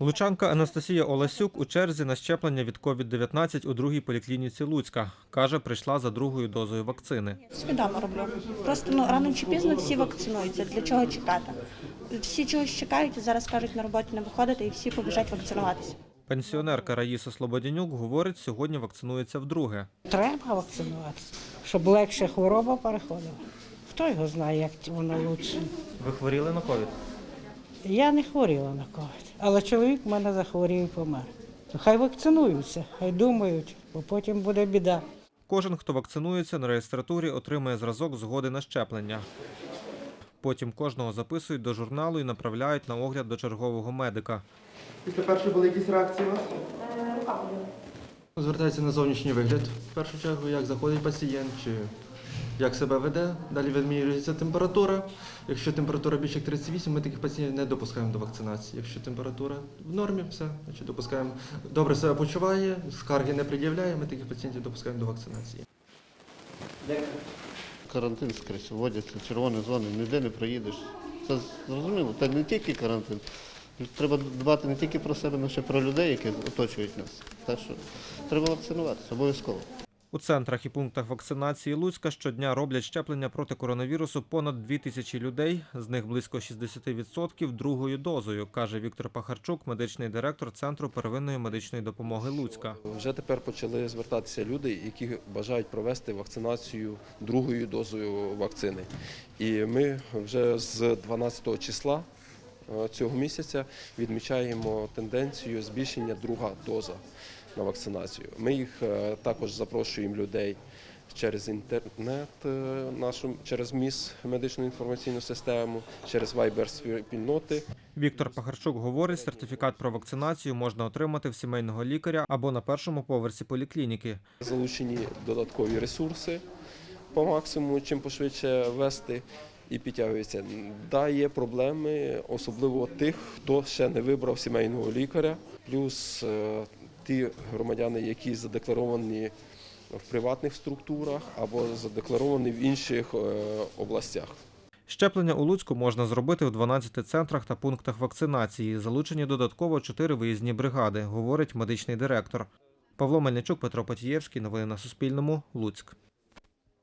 Лучанка Анастасія Олесюк у черзі на щеплення від COVID-19 у другій поліклініці Луцька. Каже, прийшла за другою дозою вакцини. Свідомо роблю. Просто ну рано чи пізно всі вакцинуються. Для чого чекати? Всі чогось чекають і зараз кажуть на роботі не виходити, і всі побіжать вакцинуватися. Пенсіонерка Раїса Слободянюк говорить, сьогодні вакцинується вдруге. Треба вакцинуватися, щоб легше хвороба переходила. Хто його знає, як воно лучше. Ви хворіли на ковід? Я не хворіла на ковід, але чоловік в мене захворів і помер. Хай вакцинуються, хай думають, бо потім буде біда. Кожен, хто вакцинується на реєстратурі, отримає зразок згоди на щеплення. Потім кожного записують до журналу і направляють на огляд до чергового медика. Після першої були якісь реакції у вас? Звертається на зовнішній вигляд. В першу чергу, як заходить пацієнт, чи як себе веде. Далі вимірюється температура. Якщо температура більше як 38, ми таких пацієнтів не допускаємо до вакцинації. Якщо температура в нормі, все, значить допускаємо. Добре себе почуває, скарги не пред'являє, ми таких пацієнтів допускаємо до вакцинації. Карантин скрізь вводяться, червоні зони, ніде не проїдеш. Це зрозуміло. Та не тільки карантин. Треба дбати не тільки про себе, але ще про людей, які оточують нас. Так що треба вакцинуватися обов'язково. У центрах і пунктах вакцинації Луцька щодня роблять щеплення проти коронавірусу понад 2 тисячі людей, з них близько 60% другою дозою, каже Віктор Пахарчук, медичний директор Центру первинної медичної допомоги Луцька. Вже тепер почали звертатися люди, які бажають провести вакцинацію другою дозою вакцини. І ми вже з 12 числа е, цього місяця відмічаємо тенденцію збільшення друга доза на вакцинацію. Ми їх е, також запрошуємо людей через інтернет, е, нашу через МІС медичну інформаційну систему, через Viber спільноти. Віктор Пахарчук говорить, сертифікат про вакцинацію можна отримати в сімейного лікаря або на першому поверсі поліклініки. Залучені додаткові ресурси по максимуму, чим пошвидше вести і підтягується. Да, є проблеми, особливо тих, хто ще не вибрав сімейного лікаря, плюс е, ті громадяни, які задекларовані в приватних структурах або задекларовані в інших е, областях. Щеплення у Луцьку можна зробити в 12 центрах та пунктах вакцинації. Залучені додатково 4 виїзні бригади, говорить медичний директор. Павло Мельничук, Петро Потієвський. Новини на Суспільному. Луцьк.